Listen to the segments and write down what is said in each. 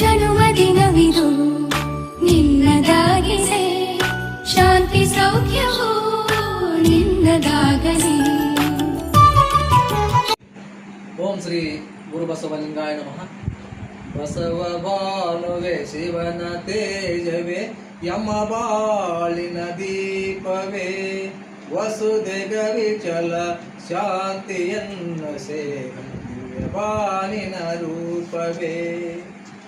ಜನುಮ ದಿನವಿದು ನಿನ್ನದಾಗಿದೆ ಶಾಂತಿ ಸೌಖ್ಯವು ನಿನ್ನದಾಗಲಿ. ಓಂ ಶ್ರೀ ಗುರು ಬಸವಲಿಂಗಾಯ ನಮಃ. ಬಸವ ಬಾಲುವೆ ಶಿವನ ತೇಜವೇ, ಯಮ ಬಾಳಿನ ದೀಪವೇ. ವಸುಧೆಗವಿಚಲ ಶಾಂತಿಯನ್ನು ಸೇವೆ ಬಾನಿನ ರೂಪವೇ.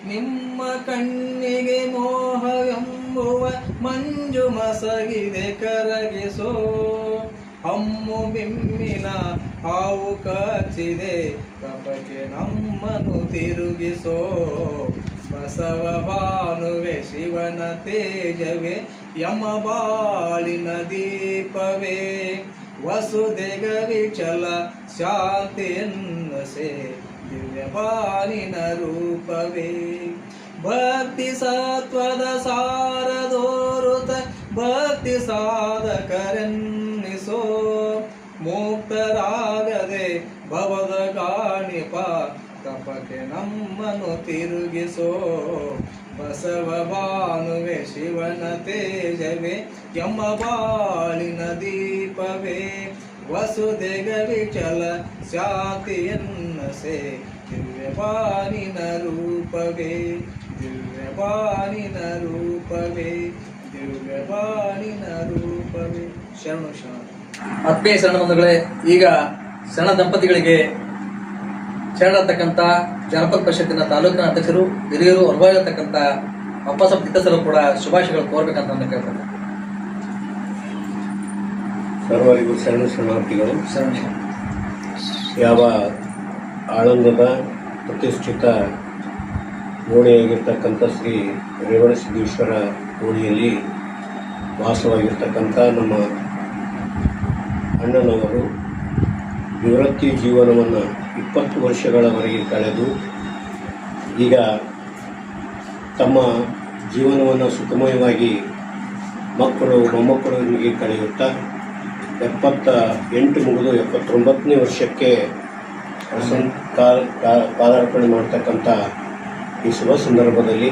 ನಿಮ್ಮ ಕಣ್ಣಿಗೆ ಮೋಹವೆಂಬುವ ಮಂಜು ಮಸಗಿದೆ ಕರಗಿಸೋ. ಹಮ್ಮು ಬಿಮ್ಮಿನ ಹಾವು ಕಚ್ಚಿದೆ ಕಪಕ್ಕೆ ನಮ್ಮನು ತಿರುಗಿಸೋ. ಬಸವ ಭಾನುವೆ ಶಿವನ ತೇಜವೇ, ಯಮ ಬಾಳಿನ ದೀಪವೇ. ವಸುದೆಗಲಿ ಚಲ ಶಾಂತಿ ಶಾಂತಿಯನ್ನಸೆ ದಿವ್ಯ ಬಾಲಿನ ರೂಪವೇ. ಭಕ್ತಿ ಸತ್ವದ ಸಾರದೋರುತ ಭಕ್ತಿ ಸಾಧಕರೆನ್ನಿಸೋ ಮುಕ್ತರಾಗದೆ ಭವದ ಕಾಣಿಪ, ತಪಕ್ಕೆ ನಮ್ಮನು ತಿರುಗಿಸೋ. ಬಸವ ಭಾನುವೆ ಶಿವನ ತೇಜವೇ ಯಮ ಬಾಳಿನ ದೀಪವೇ. ವಸುದೆಗ ವಿಚಲ ಶಾತಿಯನ್ನ ಸೇ ದಿವ್ಯಪಾನಿನ ರೂಪವೇ ದಿವ್ಯಪಾನಿನ ರೂಪವೇ ದಿವ್ಯಪಾನಿನ ರೂಪವೇ. ಶರಣು, ಶರಣ. ಆತ್ಮೀಯ ಶರಣ ಬಂಧುಗಳೇ, ಈಗ ಶರಣ ದಂಪತಿಗಳಿಗೆ ಶರಣತಕ್ಕಂಥ ಜನಪದ ಪರಿಷತ್ತಿನ ತಾಲೂಕಿನ ಅಧ್ಯಕ್ಷರು, ಹಿರಿಯರು ಅಪ್ಪಸಪ್ಪ ತಿಕ್ಕಸರು ಕೂಡ ಶುಭಾಶಯಗಳು ಕೋರ್ಬೇಕಂತ ಕೇಳ್ತಾರೆ ಸರ್ವರಿಗೂ ಶರಣ ಶರಣಾರ್ಥಿಗಳು ಶರಣ ಶರಣ ಯಾವ ಆಳಂದದ, ಪ್ರತಿಷ್ಠಿತ ಓಣಿಯಾಗಿರ್ತಕ್ಕಂಥ ಶ್ರೀ ರೇವಣಸಿದ್ದೇಶ್ವರ ಓಣಿಯಲ್ಲಿ ವಾಸವಾಗಿರ್ತಕ್ಕಂಥ ನಮ್ಮ ಅಣ್ಣನವರು ನಿವೃತ್ತಿ ಜೀವನವನ್ನು ಇಪ್ಪತ್ತು ವರ್ಷಗಳವರೆಗೆ ಕಳೆದು ಈಗ ತಮ್ಮ ಜೀವನವನ್ನು ಸುಖಮಯವಾಗಿ ಮಕ್ಕಳು, ಮೊಮ್ಮಕ್ಕಳೊಂದಿಗೆ ಕಳೆಯುತ್ತಾ ಎಪ್ಪತ್ತ ಎಂಟು ಮುಗಿದು ಎಪ್ಪತ್ತೊಂಬತ್ತನೇ ವರ್ಷಕ್ಕೆ ಕಾಲ್ ಪಾದಾರ್ಪಣೆ ಮಾಡ್ತಕ್ಕಂಥ ಈ ಶುಭ ಸಂದರ್ಭದಲ್ಲಿ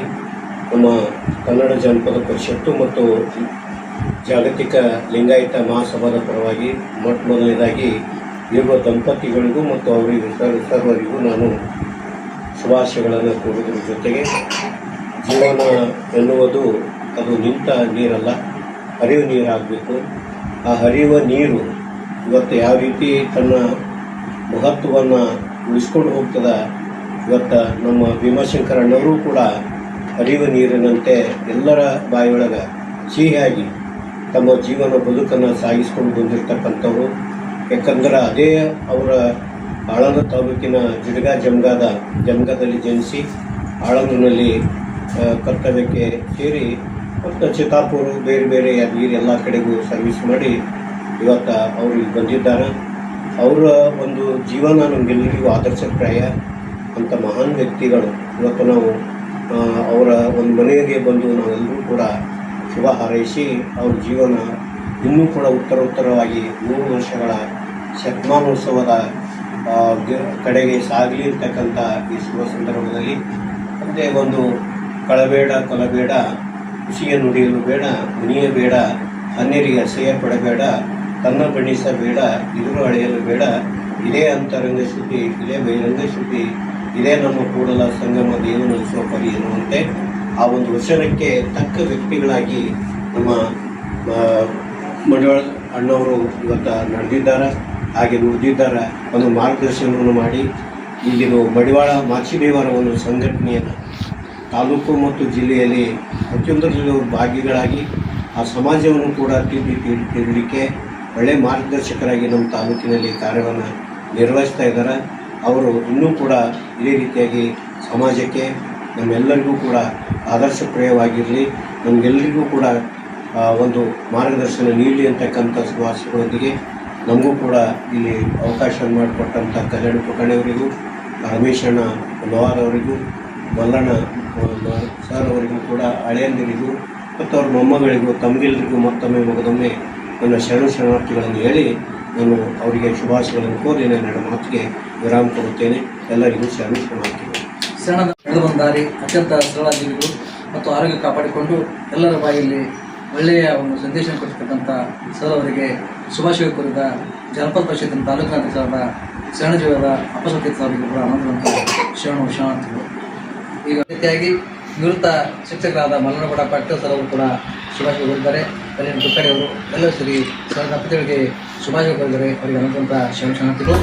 ನಮ್ಮ ಕನ್ನಡ ಜನಪದ ಪರಿಷತ್ತು ಮತ್ತು ಜಾಗತಿಕ ಲಿಂಗಾಯತ ಮಹಾಸಭಾದ ಪರವಾಗಿ ಮೊಟ್ಟ ಮೊದಲನೇದಾಗಿ ಇರುವ ದಂಪತಿಗಳಿಗೂ ಮತ್ತು ಅವರಿಗೆ ಸರ್ ಸರ್ವರಿಗೂ ನಾನು ಶುಭಾಶಯಗಳನ್ನು ಕೋರುವುದರ ಜೊತೆಗೆ ಜೀವನ ಎನ್ನುವುದು ಅದು ನಿಂತ ನೀರಲ್ಲ ಹರಿವು ನೀರಾಗಬೇಕು. ಆ ಹರಿಯುವ ನೀರು ಇವತ್ತು ಯಾವ ರೀತಿ ತನ್ನ ಮಹತ್ವವನ್ನು ಉಳಿಸ್ಕೊಂಡು ಹೋಗ್ತದ, ಇವತ್ತು ನಮ್ಮ ಭೀಮಾಶಂಕರ ಅಣ್ಣವರು ಕೂಡ ಹರಿಯುವ ನೀರಿನಂತೆ ಎಲ್ಲರ ಬಾಯಿಯೊಳಗೆ ಸಿಹಿಯಾಗಿ ತಮ್ಮ ಜೀವನ ಬದುಕನ್ನು ಸಾಗಿಸ್ಕೊಂಡು ಬಂದಿರತಕ್ಕಂಥವ್ರು. ಯಾಕಂದ್ರೆ ಅದೇ ಅವರ ಆಳಂದ ತಾಲೂಕಿನ ಜಿಡ್ಗ ಜಮ್ಗಾದ ಜಮ್ಗಾದಲ್ಲಿ ಜನಿಸಿ, ಆಳಂದನಲ್ಲಿ ಕರ್ತವ್ಯಕ್ಕೆ ಸೇರಿ ಮತ್ತು ಚಿತ್ತಾಪುರ, ಬೇರೆ ಬೇರೆ ಯಾದಗಿರಿ ಎಲ್ಲ ಕಡೆಗೂ ಸರ್ವಿಸ್ ಮಾಡಿ ಇವತ್ತು ಅವರು ಇಲ್ಲಿ ಬಂದಿದ್ದಾರೆ. ಅವರ ಒಂದು ಜೀವನ ನಮಗೆಲ್ಲರಿಗೂ ಆದರ್ಶಪ್ರಾಯ ಅಂತ ಮಹಾನ್ ವ್ಯಕ್ತಿಗಳು. ಇವತ್ತು ನಾವು ಅವರ ಒಂದು ಮನೆಗೆ ಬಂದು ನಾವೆಲ್ಲರೂ ಕೂಡ ಶುಭ ಹಾರೈಸಿ ಅವ್ರ ಜೀವನ ಇನ್ನೂ ಕೂಡ ಉತ್ತರೋತ್ತರವಾಗಿ ಮೂರು ವರ್ಷಗಳ ಶತಮಾನೋತ್ಸವದ ಕಡೆಗೆ ಸಾಗಲಿ ಅಂತಕ್ಕಂಥ ಈ ಶುಭ ಸಂದರ್ಭದಲ್ಲಿ ಮತ್ತು ಒಂದು ಕಳಬೇಡ, ಕೊಲಬೇಡ ಖುಷಿಯ ನುಡಿಯಲು ಬೇಡ ಮುನಿಯಬೇಡ ಅನ್ಯರಿಗೆ ಅಸಹ್ಯ ಪಡಬೇಡ, ತನ್ನ ಬಣ್ಣಿಸಬೇಡ ಇದುರು ಅಳೆಯಲು ಬೇಡ. ಇದೇ ಅಂತರಂಗ ಶುದ್ಧಿ, ಇದೇ ಬಹಿರಂಗ ಶುದ್ಧಿ, ಇದೇ ನಮ್ಮ ಕೂಡಲ ಸಂಗಮ ದೇವನ ಪರಿ ಎನ್ನುವಂತೆ ಆ ಒಂದು ವಚನಕ್ಕೆ ತಕ್ಕ ವ್ಯಕ್ತಿಗಳಾಗಿ ನಮ್ಮ ಮಂಡಳ ಅಣ್ಣವರು ಇವತ್ತು ನಡೆದಿದ್ದಾರೆ, ಹಾಗೆ ನುಡಿದಿದ್ದಾರೆ. ಒಂದು ಮಾರ್ಗದರ್ಶನವನ್ನು ಮಾಡಿ ಇಲ್ಲಿನ ಮಡಿವಾಳ ಮಾಚಿದೇವರ ಒಂದು ಸಂಘಟನೆಯನ್ನು ತಾಲೂಕು ಮತ್ತು ಜಿಲ್ಲೆಯಲ್ಲಿ ಪ್ರತಿಯೊಂದರಲ್ಲೂ ಭಾಗಿಗಳಾಗಿ ಆ ಸಮಾಜವನ್ನು ಕೂಡ ತಿದ್ದಿ ತೀರ್- ಒಳ್ಳೆ ಒಳ್ಳೆಯ ಮಾರ್ಗದರ್ಶಕರಾಗಿ ನಮ್ಮ ತಾಲೂಕಿನಲ್ಲಿ ಕಾರ್ಯವನ್ನು ನಿರ್ವಹಿಸ್ತಾ ಇದ್ದಾರೆ. ಅವರು ಇನ್ನೂ ಕೂಡ ಇದೇ ರೀತಿಯಾಗಿ ಸಮಾಜಕ್ಕೆ ನಮ್ಮೆಲ್ಲರಿಗೂ ಕೂಡ ಆದರ್ಶಪ್ರಿಯವಾಗಿರಲಿ. ನಮಗೆಲ್ಲರಿಗೂ ಕೂಡ ಒಂದು ಮಾರ್ಗದರ್ಶನ ನೀಡಲಿ ಅಂತಕ್ಕಂಥ ಸುವಾಸಗಳೊಂದಿಗೆ ನಮಗೂ ಕೂಡ ಇಲ್ಲಿ ಅವಕಾಶ ಮಾಡಿಕೊಟ್ಟಂಥ ಕಲ್ಯಾಣ ಪುಕಣೆಯವರಿಗೂ ರಮೇಶಣ್ಣ ಲೋಹಾರ್ ಅವರಿಗೂ ಮಲ್ಲಣ್ಣ ಸರ್ ಅವರಿಗೂ ಕೂಡ, ಹಳೆಯಂದಿರಿಗೂ ಮತ್ತು ಅವ್ರ ಮೊಮ್ಮಗಳಿಗೂ ತಮಗೆಲ್ಲರಿಗೂ ಮತ್ತೊಮ್ಮೆ ಮಗದೊಮ್ಮೆ ನನ್ನ ಶರಣ ಶರಣಾರ್ಥಿಗಳನ್ನು ಹೇಳಿ ನಾನು ಅವರಿಗೆ ಶುಭಾಶಯಗಳನ್ನು ಕೋರಿ ನನ್ನ ಮಾತಿಗೆ ವಿರಾಮ ಕೊಡುತ್ತೇನೆ. ಎಲ್ಲರಿಗೂ ಶರಣ ಶರಣಾರ್ಥಿಗಳು. ಶರಣ ನಡೆದು ಅತ್ಯಂತ ಸರಳ ಜೀವಿಗಳು ಮತ್ತು ಆರೋಗ್ಯ ಕಾಪಾಡಿಕೊಂಡು ಎಲ್ಲರ ಬಾಯಲ್ಲಿ ಒಳ್ಳೆಯ ಒಂದು ಸಂದೇಶ ಕೊಟ್ಟಿರ್ತಕ್ಕಂಥ ಸರ್ ಅವರಿಗೆ ಶುಭಾಶಯ ಕೋರಿದ ಜನಪದ ಪರಿಷತ್ತಿನ ತಾಲೂಕಿನ ಶರಣ ಜೀವದ ಅಪಸತಿ ಸರ್ ಕೂಡ ಅನಂತ ಶರಣ ಶರಣಾರ್ಥಿಗಳು. ಈಗ ರೀತಿಯಾಗಿ ನಿವೃತ್ತ ಶಿಕ್ಷಕರಾದ ಮಲ್ಲನಗೌಡ ಪಾಟೀಲ್ ಸರ್ ಅವರು ಕೂಡ ಶುಭಾಶಯ ಕೋರಿದ್ದಾರೆ. ಅಲ್ಲಿನ ತುಕ್ಕಡಿಯವರು ಎಲ್ಲರೂ ಸರಿ ಸರ್ ದಂಪತಿಗಳಿಗೆ ಶುಭಾಶಯ ಕೋರಿದ್ದಾರೆ. ಅವರಿಗೆ ಶರಣ ಶರಣಾರ್ಥಿಗಳು